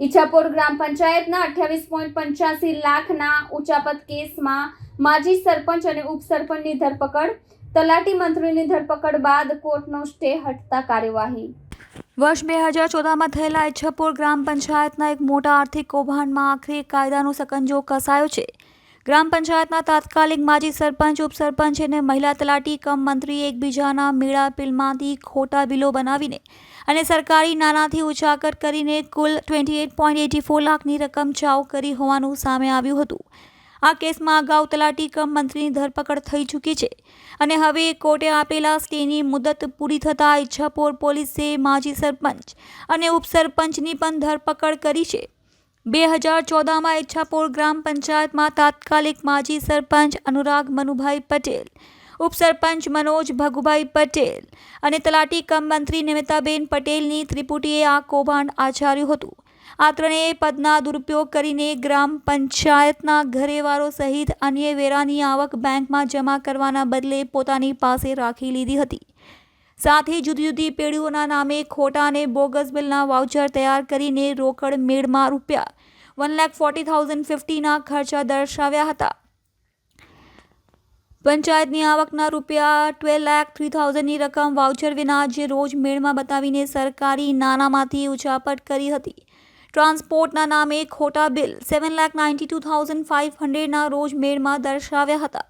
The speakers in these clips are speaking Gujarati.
ઈચ્છાપુર ગ્રામ પંચાયતના અઠ્યાવીસ પોઈન્ટ પંચ્યાસી લાખના ઉચાપત કેસમાં માજી સરપંચ અને ઉપસરપંચની ધરપકડ, તલાટી મંત્રીની ધરપકડ બાદ કોર્ટનો સ્ટે હટતા કાર્યવાહી. વર્ષ બે હજાર ચૌદમાં થયેલા ઈચ્છાપુર ગ્રામ પંચાયતના એક મોટા આર્થિક કૌભાંડમાં આખરી કાયદાનો સકંજો કસાયો છે. ગ્રામ પંચાયતના તાત્કાલિક માજી સરપંચ, ઉપસરપંચ અને મહિલા તલાટી કમ મંત્રી એકબીજાના મેળા બિલમાંથી ખોટા બિલો બનાવીને અને સરકારી નાણાંથી ઉછાકર કરીને કુલ twenty eight point eighty four લાખની રકમ ચાવ કરી હોવાનું સામે આવ્યું હતું. આ કેસમાં અગાઉ તલાટી કમ મંત્રીની ધરપકડ થઈ ચૂકી છે અને હવે કોર્ટે આપેલા સ્ટેની મુદત પૂરી થતાં ઈચ્છાપોર પોલીસે માજી સરપંચ અને ઉપસરપંચની પણ ધરપકડ કરી છે. બે હજાર ચૌદમાં ઈચ્છાપોર ગ્રામ પંચાયતમાં તાત્કાલિક માજી સરપંચ અનુરાગ મનુભાઈ પટેલ, ઉપસરપંચ મનોજ ભગુભાઈ પટેલ અને તલાટી કમ મંત્રી નિમિતાબેન પટેલની ત્રિપુટીએ આ કૌભાંડ આચર્યું હતું. આ ત્રણેય પદના દુરુપયોગ કરીને ગ્રામ પંચાયતના ઘરેવાળો સહિત અન્ય વેરાની આવક બેંકમાં જમા કરવાના બદલે પોતાની પાસે રાખી લીધી હતી. સાથે જુદી જુદી પેઢીઓના નામે ખોટા અને બોગસ બિલના વાઉચર તૈયાર કરીને રોકડ મેળમાં રૂપિયા વન લાખ ફોર્ટી થાઉઝન્ડ ફિફ્ટીના ખર્ચા દર્શાવ્યા હતા. પંચાયતની આવકના રૂપિયા ટ્વેલ્વ લાખ થ્રી થાઉઝન્ડની રકમ વાઉચર વિના જે રોજ મેળમાં બતાવીને સરકારી નાનામાંથી ઉછાપટ કરી હતી. ટ્રાન્સપોર્ટના નામે ખોટા bill seven lakh ninety two thousand five હંડ્રેડના રોજ મેળમાં દર્શાવ્યા હતા.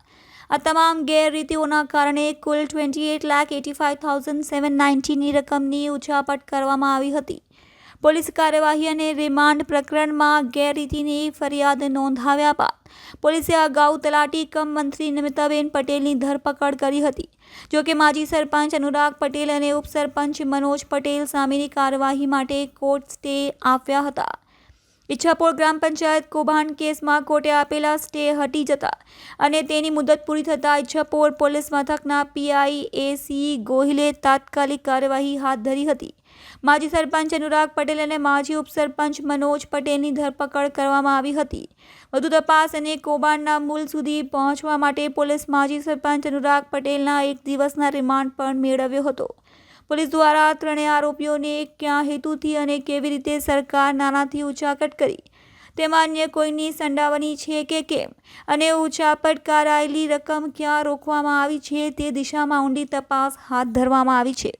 આ તમામ ગેરરીતિઓના કારણે કુલ twenty eight lakh eighty five thousand seven નાઇન્ટીની રકમની ઉછાપટ કરવામાં આવી હતી. પોલીસ કાર્યવાહી અને રિમાન્ડ પ્રકરણમાં ગેરરીતિની ફરિયાદ નોંધાવ્યા બાદ, પોલીસે અગાઉ તલાટી કમ મંત્રી નમિતાબેન પટેલની ધરપકડ કરી હતી. જો કે માજી સરપંચ અનુરાગ પટેલ અને ઉપસરપંચ મનોજ પટેલ સામેની કાર્યવાહી માટે કોર્ટ સ્ટે આપ્યા હતા. ઈચ્છાપોર ગ્રામ પંચાયત કૌભાંડ કેસમાં કોર્ટે આપેલા સ્ટે હટી જતા અને તેની મુદત પૂરી થતાં ઈચ્છાપોર પોલીસ મથકના પીઆઈ એસી ગોહિલે તાત્કાલિક કાર્યવાહી હાથ ધરી હતી. માજી સરપંચ અનુરાગ પટેલ અને માજી ઉપસરપંચ મનોજ પટેલની ધરપકડ કરવામાં આવી હતી. વધુ તપાસ અને કૌભાંડના મૂળ સુધી પહોંચવા માટે પોલીસ માજી સરપંચ અનુરાગ પટેલના એક દિવસના રિમાન્ડ પણ મેળવ્યો હતો. પોલીસ દ્વારા ત્રણેય આરોપીઓને ક્યાં હેતુથી અને કેવી રીતે સરકાર નાણાંથી ઉચાકટ કરી? તેમાં અન્ય કોઈની સંડાવણી છે કે કેમ? અને ઉચાપટ કરાયેલી રકમ ક્યાં રોકવામાં આવી છે તે દિશામાં ઊંડી તપાસ હાથ ધરવામાં આવી છે.